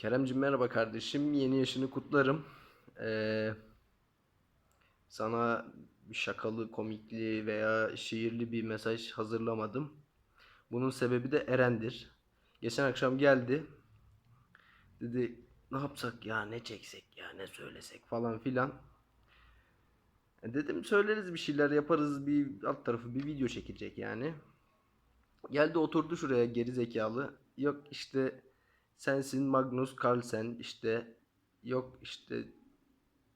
Keremcim merhaba kardeşim. Yeni yaşını kutlarım. Ee, sana şakalı, komikli veya şiirli bir mesaj hazırlamadım. Bunun sebebi de Eren'dir. Geçen akşam geldi. Dedi ne yapsak ya, ne çeksek ya, ne söylesek falan filan. E Dedim söyleriz bir şeyler yaparız bir alt tarafı bir video çekilecek yani. Geldi oturdu şuraya geri zekalı. Yok işte sensin Magnus Carlsen işte yok işte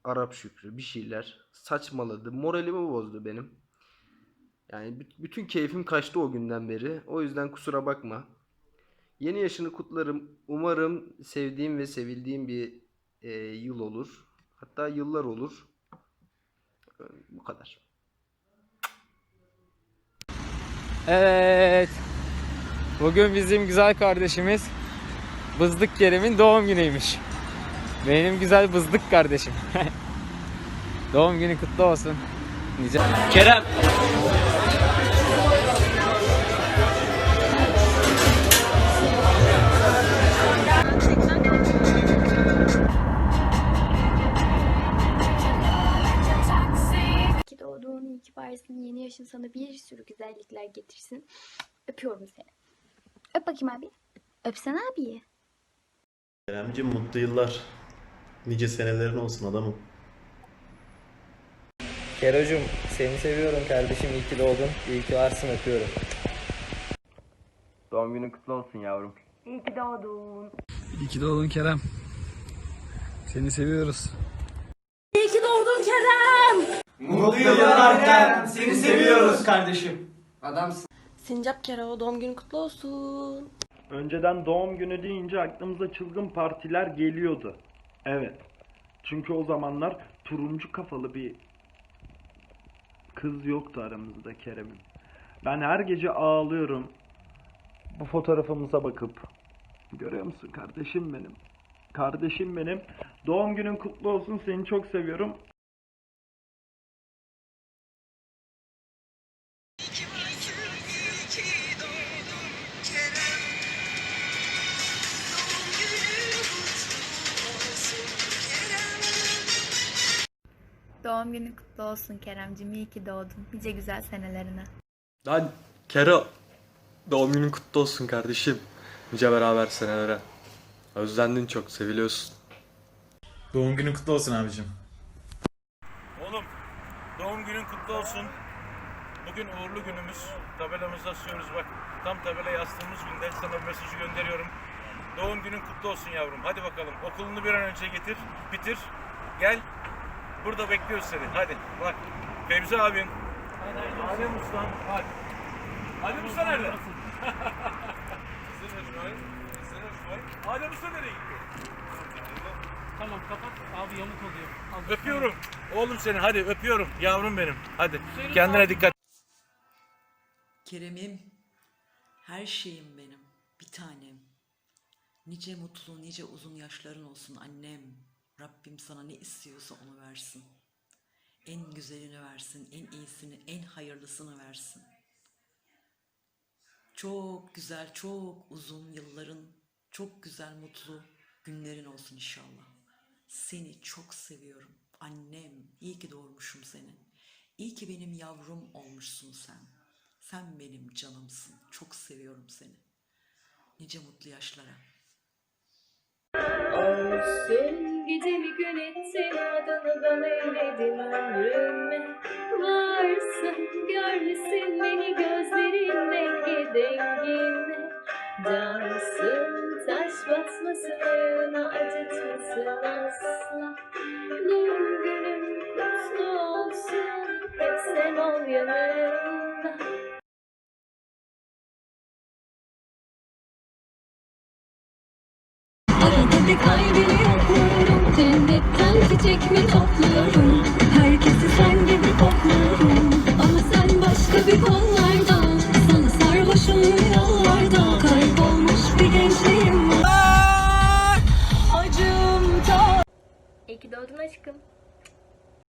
Arap Şükrü bir şeyler saçmaladı. Moralimi bozdu benim. Yani bü- bütün keyfim kaçtı o günden beri. O yüzden kusura bakma. Yeni yaşını kutlarım. Umarım sevdiğim ve sevildiğim bir e, yıl olur. Hatta yıllar olur. Bu kadar. Evet. Bugün bizim güzel kardeşimiz Bızdık Kerim'in doğum günüymüş. Benim güzel bızdık kardeşim. doğum günü kutlu olsun. Nice... Kerem. Doğduğun, iyi ki. Yeni yaşın sana bir sürü güzellikler getirsin. Öpüyorum seni. Öp bakayım abi. Öpsene abiyi. Keremciğim mutlu yıllar. Nice senelerin olsun adamım. Kerocum seni seviyorum kardeşim. İyi ki doğdun. İyi ki varsın öpüyorum. Doğum günün kutlu olsun yavrum. İyi ki doğdun Kerem. Seni seviyoruz. Sincap Kero doğum günün kutlu olsun. Önceden doğum günü deyince aklımıza çılgın partiler geliyordu. Evet. Çünkü o zamanlar turuncu kafalı bir kız yoktu aramızda Kerem'in. Ben her gece ağlıyorum. Bu fotoğrafımıza bakıp. Görüyor musun kardeşim benim? Kardeşim benim. Doğum günün kutlu olsun. Seni çok seviyorum. Doğum günün kutlu olsun Keremcim. İyi ki doğdun. Nice güzel senelerine. Lan Kero doğum günün kutlu olsun kardeşim. Nice beraber senelere. Özlendin çok seviliyorsun. Doğum günün kutlu olsun abicim. Oğlum doğum günün kutlu olsun. Bugün uğurlu günümüz. Tabelamızı asıyoruz bak. Tam tabelaya astığımız günde sana bir mesajı gönderiyorum. Doğum günün kutlu olsun yavrum. Hadi bakalım. Okulunu bir an önce getir. Bitir. Gel. Burada bekliyoruz seni. Hadi bak. Fevzi abin. Adem Usta. Bak. Adem Usta nerede? Adem Usta nereye gitti? Tamam kapat. Abi yamuk oluyor. Öpüyorum. Oğlum seni hadi öpüyorum. Yavrum benim. Hadi. Kendine dikkat. Kerem'im, her şeyim benim, bir tanem. Nice mutlu, nice uzun yaşların olsun annem. Rabbim sana ne istiyorsa onu versin. En güzelini versin, en iyisini, en hayırlısını versin. Çok güzel, çok uzun yılların, çok güzel, mutlu günlerin olsun inşallah. Seni çok seviyorum. Annem, iyi ki doğurmuşum seni. İyi ki benim yavrum olmuşsun sen. Sen benim canımsın. Çok seviyorum seni. Nice mutlu yaşlara. Olsun gecemi gün ettim adını bana eyledin ömrüme. Varsın görmesin beni gözlerin rengi denginle Cansın taş batmasın ayağına acıtmasın asla. Doğum günün kutlu olsun hep sen ol yanımda. Arada yokluyorum. Cennetten çiçek mi topluyorum? Herkesi sen gibi kokluyorum. Ama sen başka bir kollarda. Sana sarhoşum yollarda. Kaybolmuş bir gençliğim var. Acım ta İyi ki doğdun aşkım.